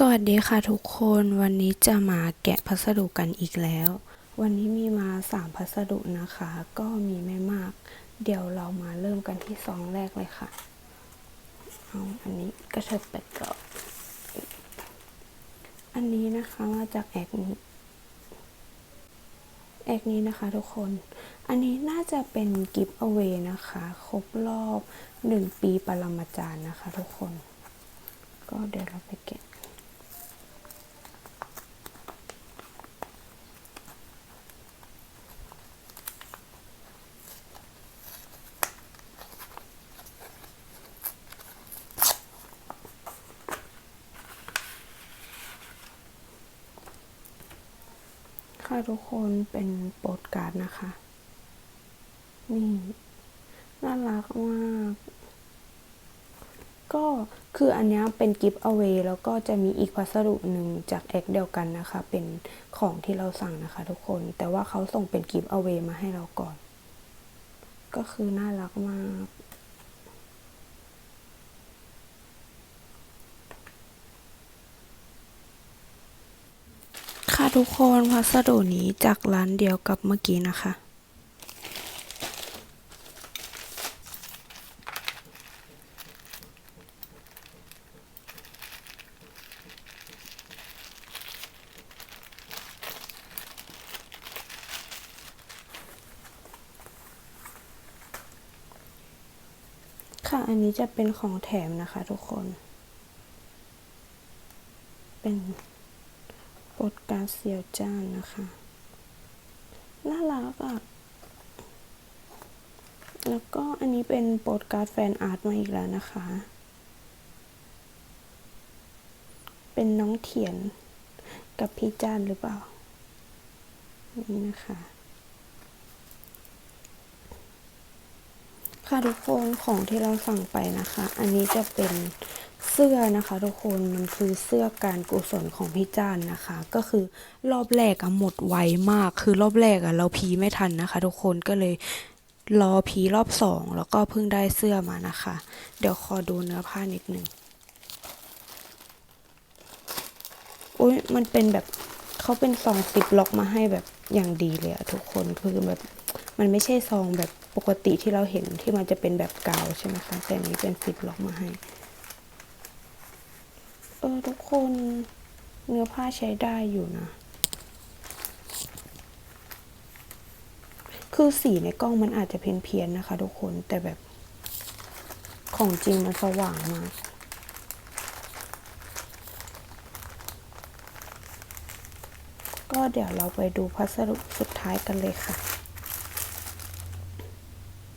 สวัสดีค่ะทุกคนวันนี้จะมาแกะพัสดุกันอีกแล้ว วันนี้มีมาสามพัสดุนะคะ ก็มีไม่มาก เดี๋ยวเรามาเริ่มกันที่ซองแรกเลยค่ะเอาอันนี้กระเถิบไปก่อนอันนี้นะคะมาจากแอกนี้แอกนี้นะคะทุกคน อันนี้น่าจะเป็นกิฟต์เอาไว้นะคะ ครบรอบหนึ่งปีปรมาจารย์นะคะ ทุกคน ก็เดี๋ยวเราไปแกะ ค่ะทุกคนเป็นโปสการ์ดนะคะ นี่น่ารักมากก็คืออันนี้เป็นกิฟต์เอาไว้แล้วก็จะมีอีกพัสดุหนึ่งจากแอคเดียวกันนะคะ เป็นของที่เราสั่งนะคะทุกคน แต่ว่าเขาส่งเป็นกิฟต์เอาไว้มาให้เราก่อน ก็คือน่ารักมาก ทุกคนพัสดุนี้จากร้านเดียวกับเมื่อกี้นะคะ ค่ะอันนี้จะเป็นของแถมนะคะทุกคน เป็น ปรดกาเซียวจ้านนะคะ น่ารักอะ่ะ แล้วก็อันนี้เป็นโปรดการ์ดแฟนอาร์ตมาอีกแล้วนะคะ เป็นน้องเถียนกับพี่จ้านหรือเปล่า นี่นะคะค่ะทุกคนของที่เราสั่งไปนะคะ อันนี้จะเป็น สื้อนะคะทุกคนมันคือเสื้อการกุศลของพี่จ้านนะคะ ก็คือรอบแรกอะหมดไวมาก คือรอบแรกอะเราพีไม่ทันนะคะ ทุกคนก็เลยรอพีรอบสองแล้วก็เพิ่งได้เสื้อมานะคะ เดี๋ยวขอดูเนื้อผ้านิดหนึ่งอุ้ยมันเป็นแบบเขาเป็นซองซิปล็อกมาให้แบบอย่างดีเลยอะทุกคนคือแบบมันไม่ใช่ซองแบบปกติที่เราเห็นที่มันจะเป็นแบบกาวใช่ไหมคะแต่อันนี้เป็นซิปล็อกมาให้ เออ ทุกคนเนื้อผ้าใช้ได้อยู่นะ คือสีในกล้องมันอาจจะเพี้ยนๆนะคะ ทุกคนแต่แบบของจริงมันสว่างมากก็เดี๋ยวเราไปดูพัสดุสุดท้ายกันเลยค่ะ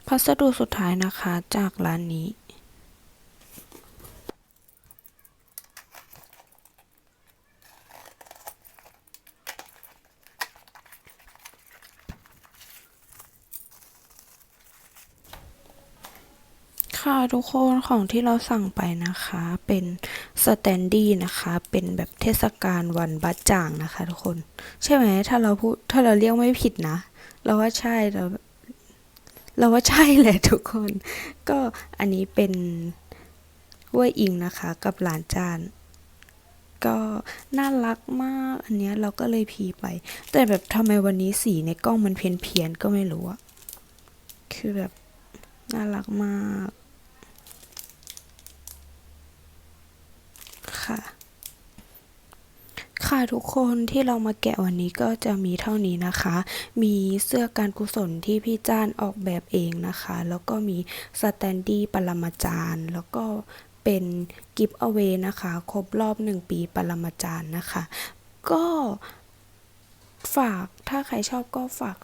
พัสดุสุดท้ายนะคะจากร้านนี้ ค่ะทุกคนของที่เราสั่งไปนะคะ เป็นสแตนดี้นะคะ เป็นแบบเทศกาลวันบัดจ่างนะคะ ทุกคน ใช่ไหมถ้าเราพูดถ้าเราเรียกไม่ผิดนะ เราว่าใช่เราเราว่าใช่แหละทุกคน ก็อันนี้เป็นเว่ยอิงนะคะ กับหลานจาน ก็น่ารักมาก อันเนี้ยเราก็เลยพีไป แต่แบบทำไมวันนี้สีในกล้องมันเพี้ยนเพียนๆก็ไม่รู้อะคือแบบน่ารักมาก ค่ะ ค่ะทุกคนที่เรามาแกะวันนี้ก็จะมีเท่านี้นะคะ มีเสื้อการกุศลที่พี่จ้านออกแบบเองนะคะ แล้วก็มีสแตนดี้ปรมาจารย์ แล้วก็เป็นกิฟต์เอาไว้นะคะ ครบรอบหนึ่งปีปรมาจารย์นะคะ ก็ฝากถ้าใครชอบก็ฝาก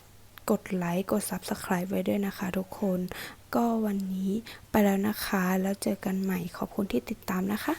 กดไลค์ กด Subscribe ไว้ด้วยนะคะทุกคน ก็วันนี้ไปแล้วนะคะ แล้วเจอกันใหม่ขอบคุณที่ติดตามนะคะ